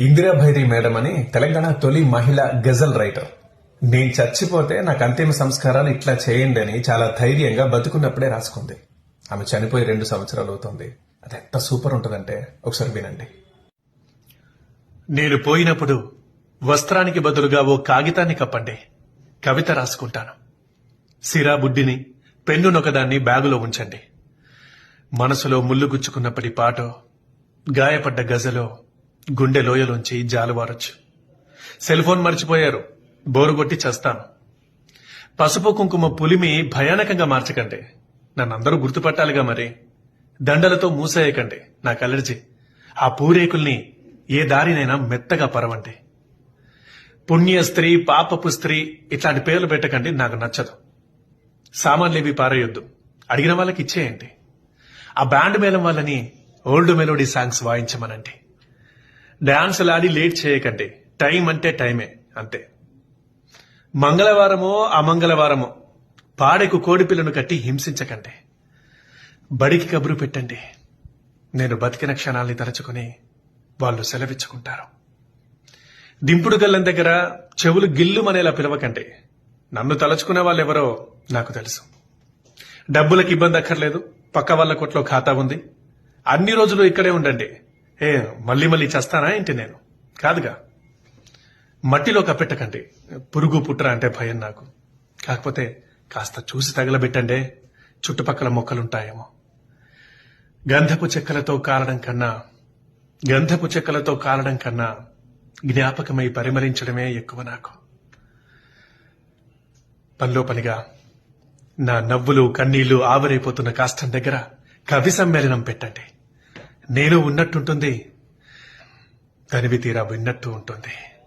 ఇందిరాభైరి madam అని తెలంగాణ తొలి మహిళ గజల్ రైటర్. నేను చచ్చిపోతే నాకు అంతిమ సంస్కారాలు ఇట్లా చేయండి అని చాలా ధైర్యంగా బతుకున్నప్పుడే రాసుకుంది. ఆమె చనిపోయి రెండు సంవత్సరాలు అవుతుంది. అది ఎంత సూపర్ ఉంటుందంటే ఒకసారి వినండి. నేను పోయినప్పుడు వస్త్రానికి బదులుగా ఓ కాగితాన్ని కప్పండి. కవిత రాసుకుంటాను. సిరా బుడ్డిని పెన్నునొకదాన్ని బ్యాగులో ఉంచండి. మనసులో ముళ్ళు గుచ్చుకున్నప్పటి పాటో గాయపడ్డ గజలో గుండె లోయలోంచి జాలువారొచ్చు సెల్ ఫోన్ మర్చిపోయారు. బోరు కొట్టి చస్తాను. పసుపు కుంకుమ పులిమి భయానకంగా మార్చకండి. నన్ను అందరూ గుర్తుపట్టాలిగా మరి. దండలతో మూసేయకండి. నాకు అలర్జీ. ఆ పూరేకుల్ని ఏ దారినైనా మెత్తగా పరవండి. పుణ్య స్త్రీ పాపపు స్త్రీ ఇట్లాంటి పేర్లు పెట్టకండి. నాకు నచ్చదు. సామాన్లేవి పారేయొద్దు. అడిగిన వాళ్ళకి ఇచ్చేయండి. ఆ బ్యాండ్ మేళం వాళ్ళని ఓల్డ్ మెలోడీ సాంగ్స్ వాయించమనండి. డ్యాన్సులు ఆడి లేట్ చేయకండి. టైం అంటే టైమే అంతే. మంగళవారమో అమంగళవారమో పాడెకు కోడిపిల్లను కట్టి హింసించకండి. బడికి కబురు పెట్టండి. నేను బతికిన క్షణాల్ని తలుచుకుని వాళ్ళు సెలవిచ్చుకుంటారు. దింపుడు గల్లం దగ్గర చెవులు గిల్లుమనేలా పిలవకండి. నన్ను తలుచుకునే వాళ్ళెవరో నాకు తెలుసు. డబ్బులకు ఇబ్బంది అక్కర్లేదు. పక్క వాళ్ళ కొట్లో ఖాతా ఉంది. అన్ని రోజులు ఇక్కడే ఉండండి. ఏ మళ్ళీ మళ్ళీ చేస్తానా ఏంటి నేను? కాదుగా. మట్టిలో కప్పెట్టకండి పురుగు పుట్ర అంటే భయం నాకు. కాకపోతే కాస్త చూసి తగలబెట్టండే చుట్టుపక్కల మొక్కలుంటాయేమో. గంధపు చెక్కలతో కాలడం కన్నా గంధపు చెక్కలతో కాలడం కన్నా జ్ఞాపకమై పరిమళించడమే ఎక్కువ నాకు. పనిలో పనిగా నా నవ్వులు కన్నీళ్ళు ఆవరైపోతున్న కాస్తం దగ్గర కవి సమ్మేళనం పెట్టండి. నేను ఉన్నట్టుంటుంది. తనివి తీరా విన్నట్టు ఉంటుంది.